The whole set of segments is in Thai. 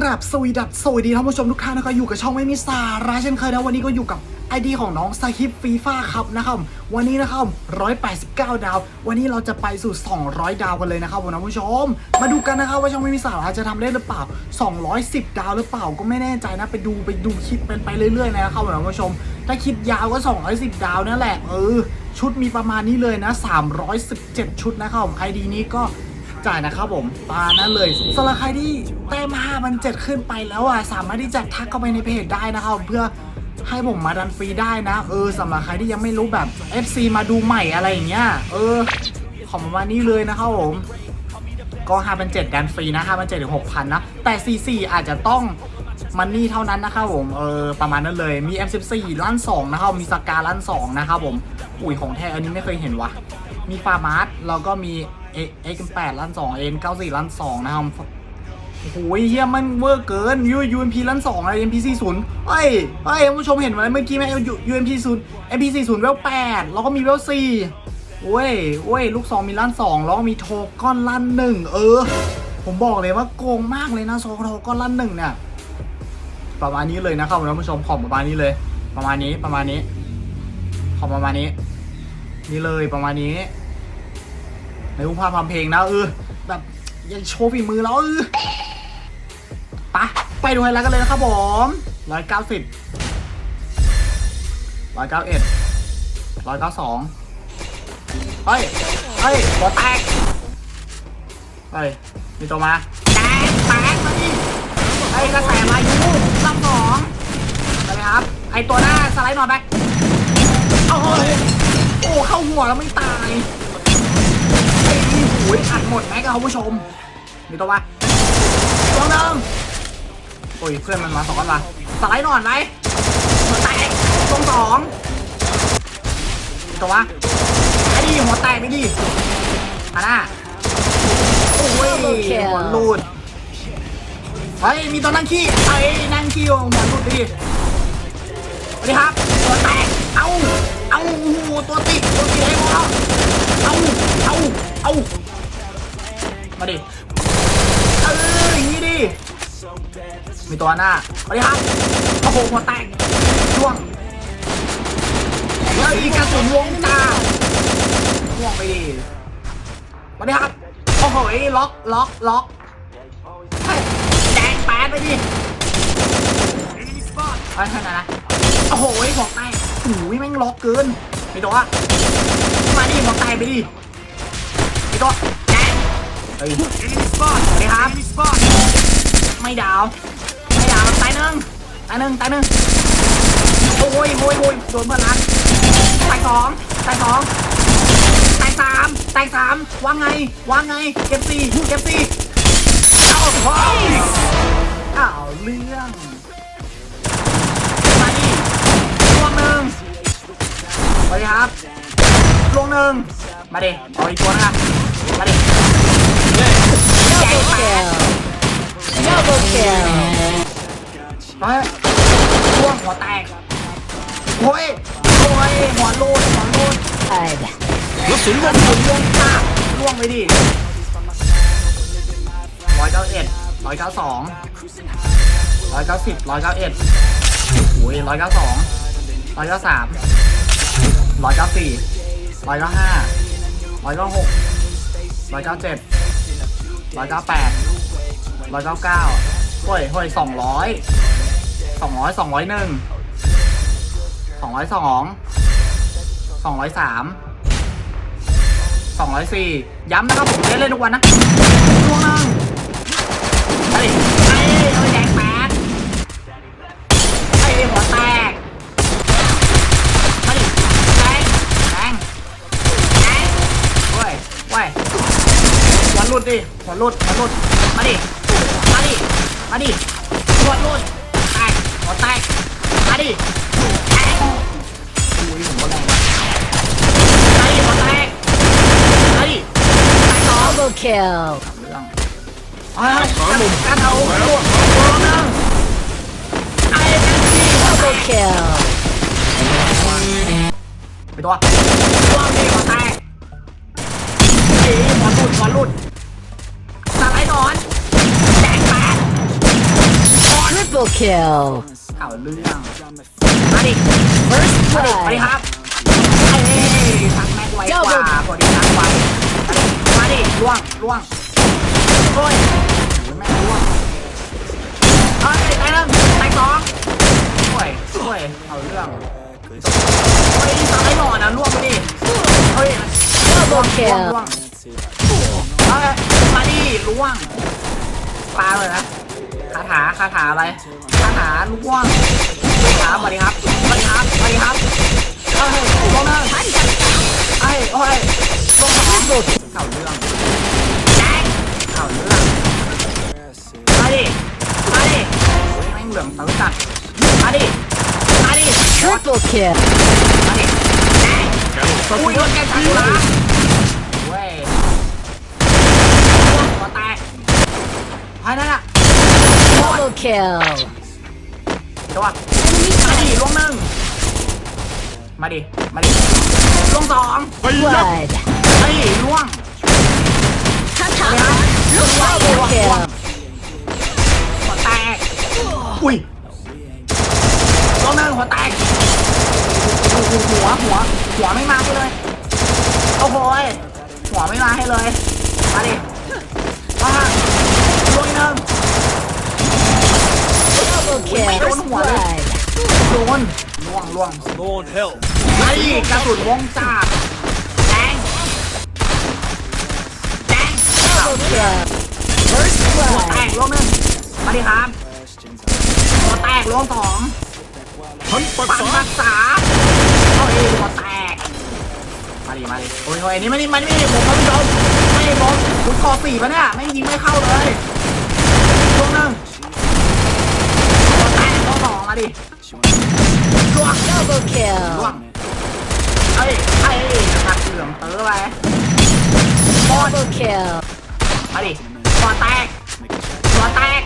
ครับสวีดัสสวัสดีท่านผู้ชมทุกท่านนะครับอยู่กับช่องไม่มีสาระเช่นเคยนะวันนี้ก็อยู่กับไอดีของน้องสคิปฟีฟ่าครับนะครับวันนี้นะครับ189 ดาว วันนี้เราจะไปสู่ 200 ดาวกันเลยนะครับผมท่านผู้ชม มาดูกันนะครับว่าช่องไม่มีสาระจะทำได้หรือเปล่า 210 ดาวหรือเปล่าก็ไม่แน่ใจนะไปดูไปดูคลิปเป็นไปเรื่อยๆนะครับผมท่านผู้ชม ถ้าคลิปยาวก็ 210 ดาวนั่นแหละเออชุดมีประมาณนี้เลยนะ 317 ชุดนะครับไอดีนี้ก็ จ่ายนะครับผมปานั่นเลยสำหรับใครที่แต้ม5มัน7ขึ้นไปแล้วอะสามารถที่จะทักเข้าไปในเพจได้นะครับเพื่อให้ผมมาดันฟรีได้นะ เออสำหรับใครที่ยังไม่รู้แบบ FC มาดูใหม่อะไรอย่างเงี้ยเออของประมาณนี้เลยนะครับผมก็5เป็น7ดันฟรีนะ5เป็น7ถึง6,000นนะแต่44อาจจะต้องมันนี่เท่านั้นนะครับผม เออ ประมาณนั้นเลย มี M14 ลั่น2นะครับ มีสกาลั่น2นะครับผม อุ้ยของแท้อันนี้ไม่เคยเห็นวะ มีฟาร์มาร์สแล้วก็มี X8 ลั่น2 N94 ลั่น2นะครับโอ้โหเฮียมันเวอร์เกิน U UMP ลั่น2อะไร MP 40เฮ้ยเฮ้ยท่านผู้ชมเห็นไหมเมื่อกี้ไหม UMP 0 MP 40เอ็มพีซีศูนย์เวล8แล้วก็มีเวล4โอ้ยโอ้ยลูกซองมีลั่นสองแล้วก็มีโทก้อนลั่นหนึ่งเออ ผมบอกเลยว่าโกงมากเลยนะโซโทก้อนลั่นหนึ่งเนี่ยประมาณนี้เลยนะครับท่านผู้ชมของประมาณนี้เลย ประมาณนี้ประมาณนี้ของประมาณนี้ นี่เลยประมาณนี้ ในรูปภาพทำเพลงนะเออแบบยังโชว์ฝีมือแล้วเออปะไปดูไฮไลท์กันเลยนะครับผมร้อยเก้าสิบร้อยเก้าเอ็ดร้อยเก้าสองเฮ้ย เฮ้ยหัวแตก เฮ้ย มีตัวมา แตก แตกมาดิเฮ้ยกระแสมาอยู่ลำสองไปเลยครับ ไอตัวหน้า สไลด์นอนไปเอาเฮ้ย โอ้ เข้าหัวแล้วไม่ตาย ไอ้นี่หูยอัดหมดแม็กซ์อะคุณผู้ชมมีตัวมาตัวหนึงโอ้ยเพื่อนมันมาสองคนมาสไลด์นอนไหมหัวแตกตรงสองมีตัววะไอ้ดิหัวแตกไปดิมาหน้าโอ้ยหัวรูดเฮ้ยมีตัวนั่งขี้เฮ้ยนั่งขี้หัวรูดดิสวัสดีครับหัวแตก เอาเอาโอ้โหตัวติดตัวติดไอ้หัวเอาเอาเอามาดิเอออย่างนี้ดิมีตัวหน้าสวัสดีครับโอ้โหหัวแตกช่วงแล้วอีกกระสุนวงจ้าห่วงไปดิมาดิครับโอ้โหล็อกล็อกล็อกแดงแปดไปดิเฮ้ยเท่านั้นนะโอ้โหหัวแตก โอ้ยแม่งล็อกเกินไปตัวอะมาดิหัวแตกไปดิไปตัวแดงเฮ้ยสวัสดีครับไม่ดาวไม่ดาวตายหนึ่งตายหนึ่งตายหนึ่งโอ้ยโอ้ยโอ้ยโดนเพื่อนรักตายสองตายสองตายสามตายสามว่าไงว่าไงเก็บสี่เก็บสี่เอาโอ้ยอ้าวเรื่อง นึ่งมาดิเอาอีกตัวนะครับมาดิแจกแปด Double kill. เฮ้ยลวงหัวแตกโอ้ยโอ้ยหัวโลดหัวโลด Hide. กระสุนวงสุนวงตาล่วงไปดิร้อยเก้าเอ็ดร้อยเก้าสองร้อยเก้าสิบร้อยเก้าเอ็ดโอ้ยร้อยเก้าสองร้อยเก้าสามร้อยเก้าสี่ ร้อยเก้าห้าร้อยเก้าหกร้อยเก้าเจ็ดร้อยเก้าแปดร้อยเก้าเก้าเฮ้ยเฮ้ยสองร้อยสองร้อยสองร้อยหนึ่งสองร้อยสองสองร้อยสามสองร้อยสี่ย้ำนะครับผมเล่นเล่นทุกวันนะช่วงนึงเฮ้ยเฮ้ยเฮ้ยแดงแปดเฮ้ยหัวแตกเฮ้ยแดงแดงแดงเว้ยเว้ยหัวหลุ ดดิหัวหลุดหัวหลุดมาดิ มาดิ มาดิหัวหลุดแตกหัวแตกมาดิแตกอุ้ยผมก็แรงว่ะมาดิหัวแตกมาดิไปต่อ Double kill. เรื่องเอาละการการเอาตัวตัวนึงไอ้แมนซี่ Double kill. ไปตัวตัวนี่หัวแตก Triple kill. เอาเรื่องมาดิ First มาดิมาดิ blood. ครับเอ้ยทักแม็กไวกว่าพอดีทักไวมาดิล่วงล่วงโอ้ยโอ้ยแม่งล่วงเอ้ยตายหนึ่งตายสองโอ้ยโอ้ยเอาเรื่องเฮ้ยตายหน่อยนะล่วงไปดิเฮ้ย Double ล่วง kill. ล่วงเอ้ยมาดิล่วงปลาเลยนะคา ถาคาถาอะไรคาถาล่วงครับสวัสดีครับสวัสดีครับสวัสดีครับเอ้ยลงหน้าเอ้ยโอ้ยลงสอง Triple kill. เข่าเรื่องเข่าเรื่องมาดิมาดิแม่งเหลืองตื้อจัดมาดิมาดิ Triple kill. มาดิแจ้งอุ้ยโดนแกชักละเว้ยหัวแตกไปนั่นน่ะ Double kill. จังหวะมาดิลงหนึ่งมาดิ มาดิลงสอง Blood. เฮ้ยล่วงเดี๋ยวล่วงล่วงล่วง Double ล่วง kill. หัวแตก อุ้ยลงหนึ่งหัวแตก หัวหัว หัวไม่มาให้เลย โอ้โหยหัวไม่มาให้เลย มาดิมาลงอีกหนึ่ง Double kill. Wait, First don't worry. blood. โดนล่วงล่วง Lord help. ไอ้กระสุนวงจ้าแดงแดง Double kill. First หัวแตกลงหนึ่งมาดิครับหัวแตกลงสองหันปักปันษารักษาเอาเองหัวแตกมาดิมาดิโอ้ยโอ้ยอันนี้ไม่นี่มันไม่ได้ผมครับผู้ชมไม่ได้ผมคุณคอสี่ปะเนี่ยไม่ยิงไม่เข้าเลยลงหนึ่งหัวแตกลงสองมา ดิล่วง Double ล่ว kill. งเอ้ยเอ้ยหักเหลืองเต๋อไปบอล Double kill. มาดิหัวแตกหัวแตก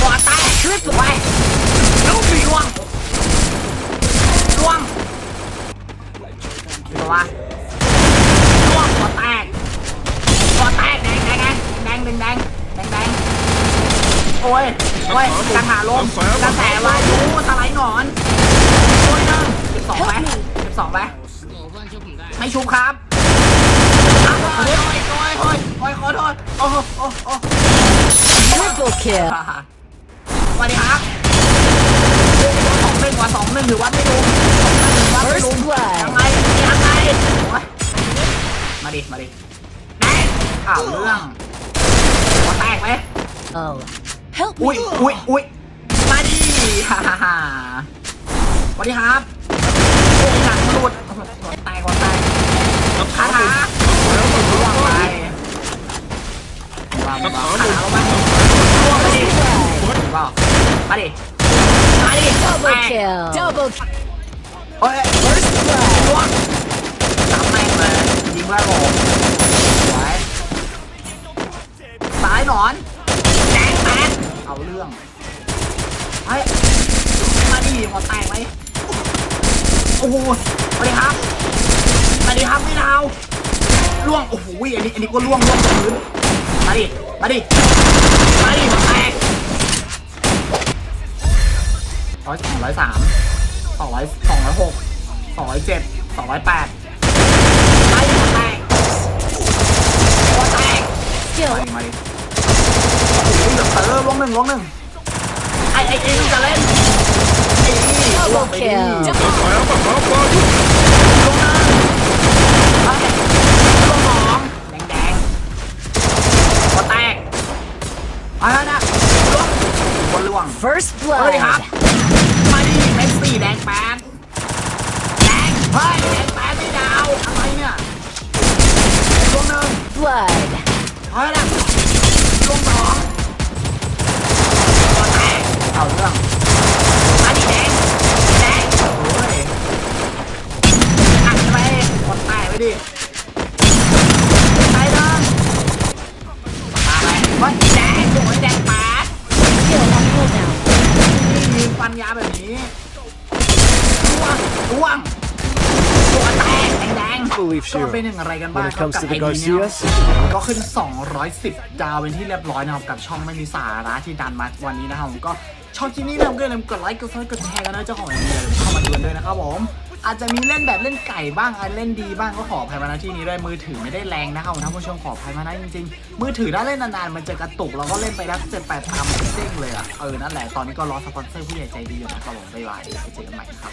หัวแตกไว้ลูกผีล่วงล่วงตัววะ โอ้ยกระถาลมกระแสวายุสไลด์หนอนโอ้ยหนึ่งสิบสองไปสิบสองไปไม่ชุบครับอ้าวโอ้ยโอ้ยโอ้ยโอ้ยโอ้ยขอโทษโอ้โหโอ้โห Triple kill. สวัสดีครับสองหนึ่งกว่าสองหนึ่งถือว่าไม่ลุมสองหนึ่งถือว่าไม่ลุม First blood. ยังไงยังไงโอ๊ยมาดิมาดิแดงข่าวเรื่องหัวแตกไหม Oh. Help อุ้ย me. อุ้ยอุ้ยมาดิฮ่าฮ่าฮ่าสวัสดีครับโอ้ยหนังมันหลุดโอ้โหหัวแตกหัวแตกคาถาแล้วก็ล่วงไปว่ามาว่าคาถาลงมาล่วงไปดิ Blood. ถูกเปล่ามาดิมาดิ Double แตก kill. Double kill. เฮ้ย First blood. ล่วงจับแม่งเลยยิงไว้ผมไเอาเรื่องเฮ้ยมาดิหัวแตกไหมโอ้โหสวัสดีครับสวัสดีครับไม่ดาวล่วง โอ้โห อันนี้ อันนี้ก็ล่วงล่วงจากพื้น มาดิ มาดิ มาดิหัวแตกร้อยสองร้อยสามสองร้อยสองร้อยหกสองร้อยเจ็ดสองร้อยแปดมาดิหัวแตกหัวแตก Kill. มาดิโอ้โห เออล้หนึ่งล้มหนึ่งไอ้ไอ้เองจะเล่นไอ้นี่ล้มไปดิ จะ มาแล้วมาเล้วมา ยิงฟันยาแบบนี้ล่วงล่วงตัวแตกแดงๆ belief ก็ Shiro. เป็นอย่างไรกันบ้าง When it ครับ comes กับ to ไอ the ดีเนี่ย Garcias, ก็ขึ้น 210 ดาวเป็นที่เรียบร้อยนะครับกับช่องไม่มีสาระที่ดันมาวันนี้นะครับผมก็ชอบคลิปนี้นะครับก็อย่าลืมกดไลค์กดซับกดแชร์กันนะเจ้าของไอเดียเข้ามาดูกันด้วยนะครับผม อาจจะมีเล่นแบบเล่นไก่บ้างอาจเล่นดีบ้างก็ขออภัยมาณที่นี้ด้วยมือถือไม่ได้แรงนะครับท่านผู้ชมขออภัยมาณจริงๆ มือถือถ้าเล่นนานๆมันจะกระตุกแล้วก็เล่นไปแล้วเจ็ดแปดตามมันเด้งเลยอะเออนั่นแหละตอนนี้ก็รอสปอนเซอร์ผู้ใหญ่ใจดีอยู่นะครับผมบ๊ายบายไปเจอกันใหม่ครับ